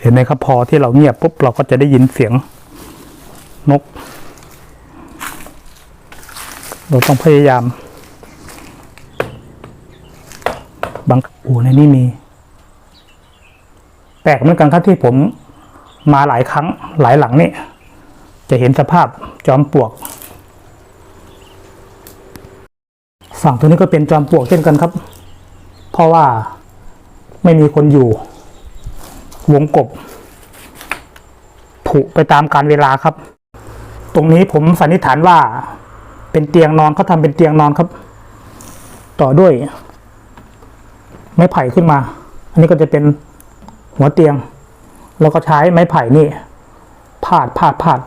เห็นไหมครับพอที่เราเงียบปุ๊บเราก็จะได้ยินเสียงนก เราต้องพยายาม บางโอ้ในนี่มี แปลกเหมือนกันครับที่ผมมาหลายครั้งหลายหลังนี่จะเห็นสภาพจอมปลวก ฝั่งตรงนี้ก็เป็นจอมปลวกเช่นกันครับ เพราะว่าไม่มีคนอยู่ วงกบผุไปตามการเวลาครับ ตรงนี้ผมสันนิษฐานว่า เป็นเตียงนอนเขาทำเป็นเตียงนอนครับ ต่อด้วย ไม้ไผ่ขึ้นมา อันนี้ก็จะเป็นหัวเตียง แล้วก็ใช้ไม้ไผ่นี่พาดพาดพาด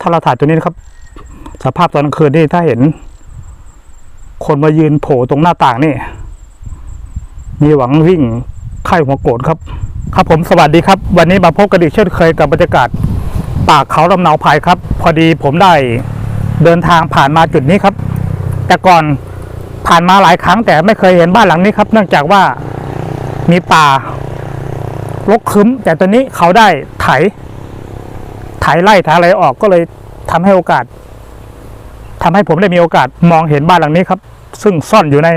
ถ้าเราถ่ายตัวนี้นะครับ สภาพตอนกลางคืนนี่ถ้าเห็น คนมายืนโผล่ตรงหน้าต่างนี่ มีหวังวิ่งไข้หัวโกรธครับ ครับผมสวัสดีครับ วันนี้มาพบกันอีกเช่นเคยกับบรรยากาศป่าเขาลำเนาภัยครับ พอดีผมได้เดินทางผ่านมาจุดนี้ครับ แต่ก่อนผ่านมาหลายครั้งแต่ไม่เคยเห็นบ้านหลังนี้ครับ เนื่องจากว่ามีป่ารกคึ้ม แต่ตอนนี้เขาได้ไถ ไถไล่ไถอะไรออกก็เลยทำให้โอกาส ทำให้ผมได้มีโอกาสมองเห็นบ้านหลังนี้ครับ ซึ่งซ่อนอยู่ใน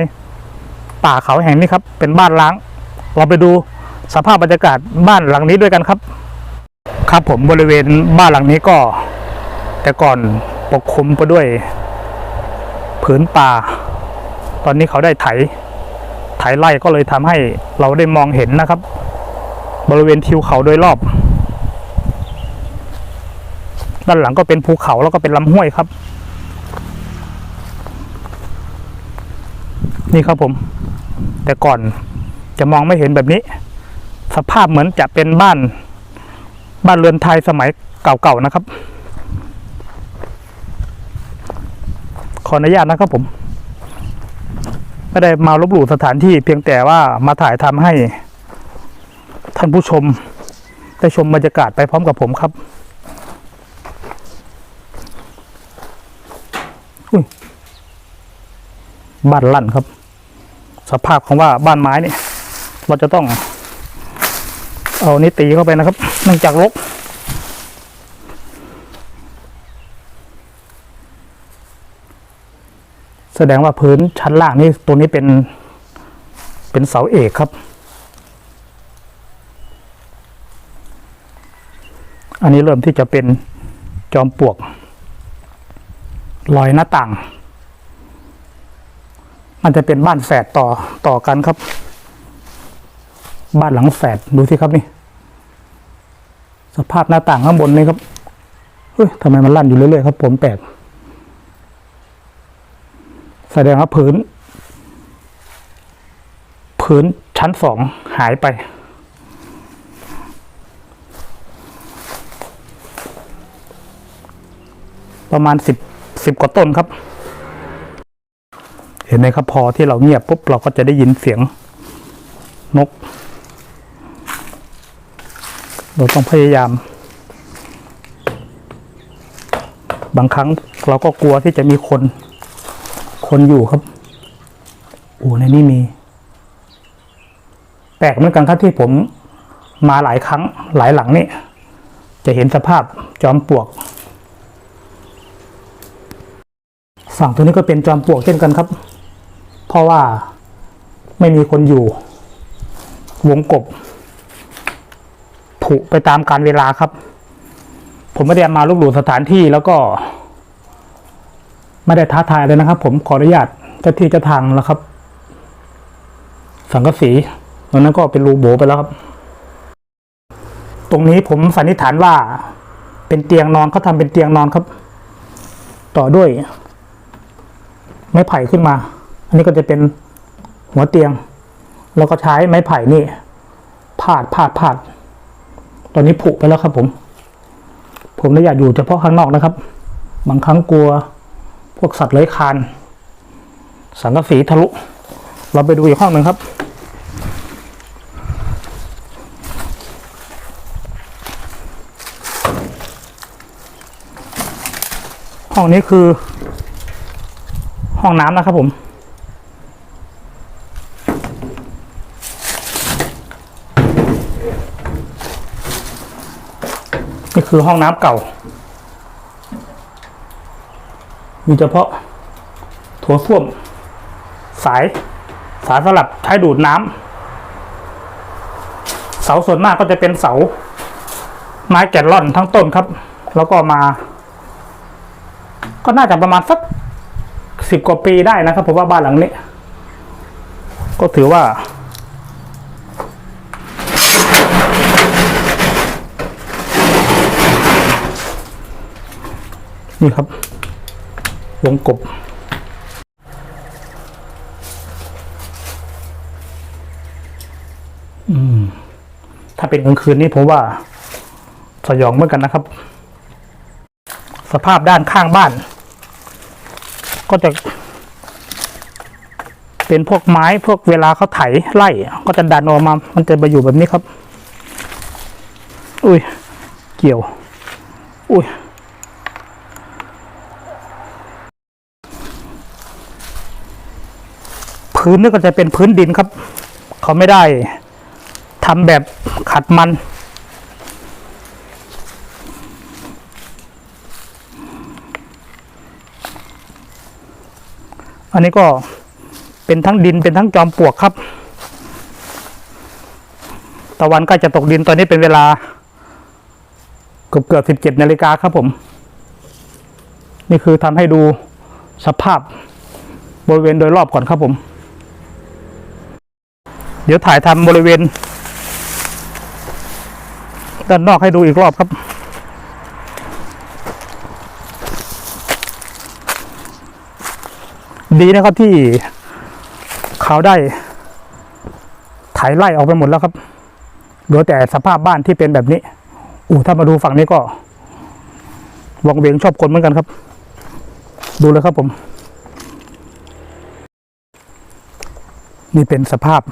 ป่าเขาแห่งนี้ครับ เป็นบ้านล้าง เราไปดูสภาพบรรยากาศบ้านหลังนี้ด้วยกันครับ ครับผมบริเวณบ้านหลังนี้ก็ แต่ก่อนปกคลุมไปด้วยผืนป่า ตอนนี้เขาได้ไถ ไถไล่ก็เลยทำให้เราได้มองเห็นนะครับ บริเวณทิวเขาโดยรอบ ด้านหลังก็เป็นภูเขาแล้วก็เป็นลำห้วยครับ นี่ครับผม แต่ก่อนจะมองไม่เห็นแบบนี้ สภาพเหมือนจะเป็นบ้าน บ้านเรือนไทยสมัยเก่าๆนะครับ ขออนุญาตนะครับผมไม่ได้มาลบหลู่สถานที่เพียงแต่ว่ามาถ่ายทำให้ ท่านผู้ชมได้ชมบรรยากาศไปพร้อมกับผมครับอุ้ยบ้านลั่นครับ สภาพของว่าบ้านไม้เนี่ย เราจะต้อง เอานี่ตีเข้าไปนะครับเนื่องจากรกแสดงว่าพื้นชั้นล่างนี่ตัวนี้เป็นเป็นเสาเอกครับ อันนี้เริ่มที่จะเป็นจอมปลวกรอยหน้าต่าง มันจะเป็นบ้านแฝดต่อต่อกันครับ บ้านหลังแฝดดูสิครับนี่ สภาพหน้าต่างข้างบนนี่ครับเฮ้ยทำไมมันลั่นอยู่เรื่อยๆครับ ผมแปลกแสดงว่าพื้นพื้นชั้นสองหายไป ประมาณสิบสิบกว่าต้นครับ เห็นไหมครับพอที่เราเงียบปุ๊บเราก็จะได้ยินเสียงนก เราต้องพยายาม บางครั้งเราก็กลัวที่จะมีคน คนอยู่ครับโอ้ในนี่มี แปลกเหมือนกันครับที่ผมมาหลายครั้งหลายหลังนี่จะเห็นสภาพจอมปลวก ฝั่งตัวนี้ก็เป็นจอมปลวกเช่นกันครับ เพราะว่าไม่มีคนอยู่ วงกบผุไปตามการเวลาครับ ผมไม่ได้มาลบหลู่สถานที่แล้วก็ ไม่ได้ท้าทายเลยนะครับ ผมขออนุญาตเจ้าที่เจ้าทางแล้วครับ สังกะสีตรงนั้นก็เป็นรูโบไปแล้วครับ ตรงนี้ผมสันนิษฐานว่า เป็นเตียงนอนเขาทำเป็นเตียงนอนครับ ต่อด้วย ไม้ไผ่ขึ้นมา อันนี้ก็จะเป็นหัวเตียง แล้วก็ใช้ไม้ไผ่นี่พาดพาดพาด ตอนนี้ผุไปแล้วครับผม ผมไม่อยากอยู่เฉพาะข้างนอกนะครับ บางครั้งกลัวพวกสัตว์เลื้อยคลาน สังกะสีทะลุ เราไปดูอีกห้องหนึ่งครับห้องนี้คือห้องน้ำนะครับผมี่คือห้องน้ำเก่า มีเฉพาะโถส้วม สาย สายสลับใช้ดูดน้ำเสาส่วนมากก็จะเป็นเสา ไม้แกนล่อนทั้งต้นครับ แล้วก็มา ก็น่าจะประมาณสักสิบกว่าปีได้นะครับผมว่าบ้านหลังนี้ ก็ถือว่า นี่ครับ วงกบ อืม ถ้าเป็นกลางคืนนี่ผมว่า สยองเหมือนกันนะครับ สภาพด้านข้างบ้าน ก็จะ เป็นพวกไม้พวกเวลาเขาไถไล่ก็จะดันออกมา มันจะไปอยู่แบบนี้ครับ อุ้ย เกี่ยว อุ้ย พื้นนี่ก็จะเป็นพื้นดินครับ เขาไม่ได้ทำแบบขัดมันอันนี้ก็เป็นทั้งดินเป็นทั้งจอมปลวกครับ ตะวันใกล้จะตกดินตอนนี้เป็นเวลา เกือบเกือบสิบเจ็ดนาฬิกาครับผม นี่คือทำให้ดูสภาพบริเวณโดยรอบก่อนครับผม เดี๋ยวถ่ายทำบริเวณ ด้านนอกให้ดูอีกรอบครับ ดีนะครับที่เขาได้ไถไล่ออกไปหมดแล้วครับเหลือแต่สภาพบ้านที่เป็นแบบนี้อู้ถ้ามาดูฝั่งนี้ก็วังเวงชอบคนเหมือนกันครับ ดูเลยครับผม นี่เป็นสภาพ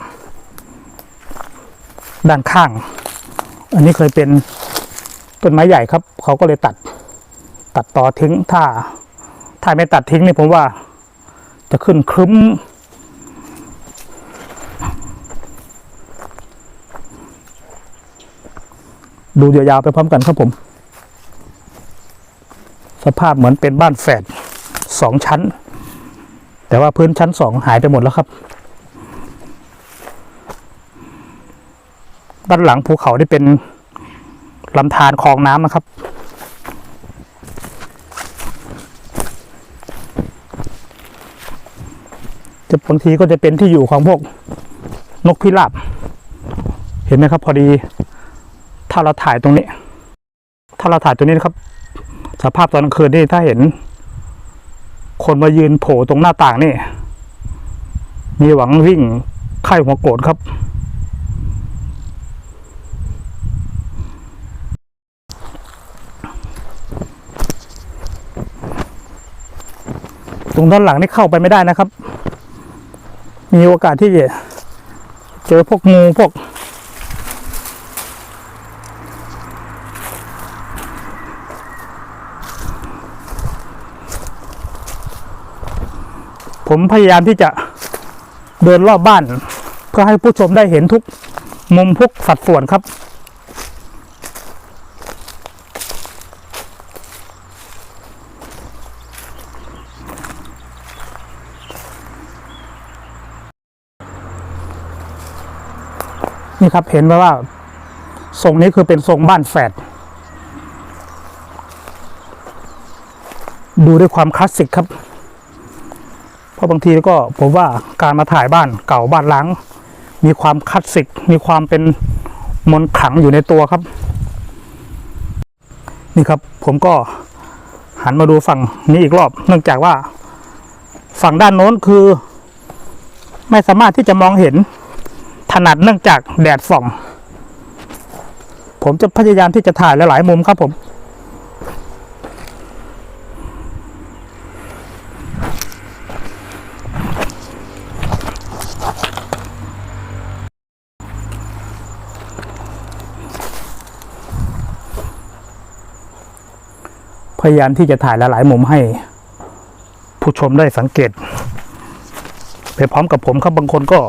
ด้านข้าง อันนี้เคยเป็นต้นไม้ใหญ่ครับ เขาก็เลยตัด ตัดต่อทิ้งถ้า ถ้าไม่ตัดทิ้งนี่ผมว่า จะขึ้นครึ้ม ดูยาวๆไปพร้อมกันครับผม สภาพเหมือนเป็นบ้านแฝดสองชั้น แต่ว่าพื้นชั้นสองหายไปหมดแล้วครับ ด้านหลังภูเขาที่เป็นลำธารคลองน้ำนะครับ จะบางทีก็จะเป็นที่อยู่ของพวกนกพิราบ เห็นไหมครับ พอดี ถ้าเราถ่ายตรงนี้ ถ้าเราถ่ายตรงนี้นะครับ สภาพตอนกลางคืนนี่ถ้าเห็น คนมายืนโผล่ตรงหน้าต่างนี่ มีหวังวิ่งไข้หัวโกรธครับ ตรงด้านหลังนี่เข้าไปไม่ได้นะครับ มีโอกาสที่จะเจอพวกงูพวก ผมพยายามที่จะเดินรอบบ้าน เพื่อให้ผู้ชมได้เห็นทุกมุมทุกสัดส่วนครับ นี่ครับเห็นไหมว่าทรงนี้คือเป็นทรงบ้านแฝดดูด้วยความคลาสสิกครับ เพราะบางทีก็ผมว่าการมาถ่ายบ้านเก่าบ้านล้าง มีความคลาสสิก มีความเป็นมนต์ขังอยู่ในตัวครับ นี่ครับผมก็หันมาดูฝั่งนี้อีกรอบ เนื่องจากว่าฝั่งด้านโน้นคือ ไม่สามารถที่จะมองเห็น นัดเนื่องจากแดดส่อง ผมจะพยายามที่จะถ่ายหลายๆมุมครับผม พยายามที่จะถ่ายหลายๆมุมให้ ผู้ชมได้สังเกต ไปพร้อมกับผมครับบางคนก็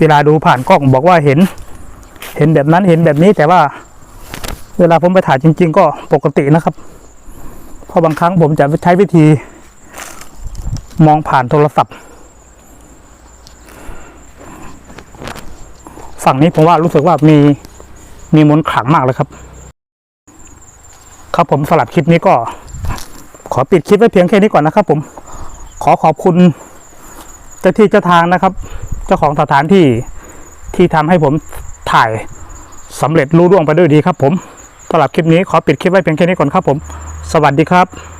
เวลาดูผ่านกล้องบอกว่าเห็น เห็นแบบนั้นเห็นแบบนี้แต่ว่า เวลาผมไปถ่ายจริง ๆ ก็ปกตินะครับ เพราะบางครั้งผมจะใช้วิธี มองผ่านโทรศัพท์ ฝั่งนี้ผมว่ารู้สึกว่ามีมีมนขลังมากเลยครับ ครับผมสลับคลิปนี้ก็ ขอปิดคลิปไว้เพียงแค่นี้ก่อนนะครับ ผมขอขอบคุณเจ้าที่เจ้าทางนะครับ เจ้าของสถานที่ที่ทำให้ผมถ่ายสำเร็จรู้ร่วงไปด้วยดีครับผมสำหรับคลิปนี้ขอปิดคลิปไว้เพียงแค่นี้ก่อนครับผม สวัสดีครับ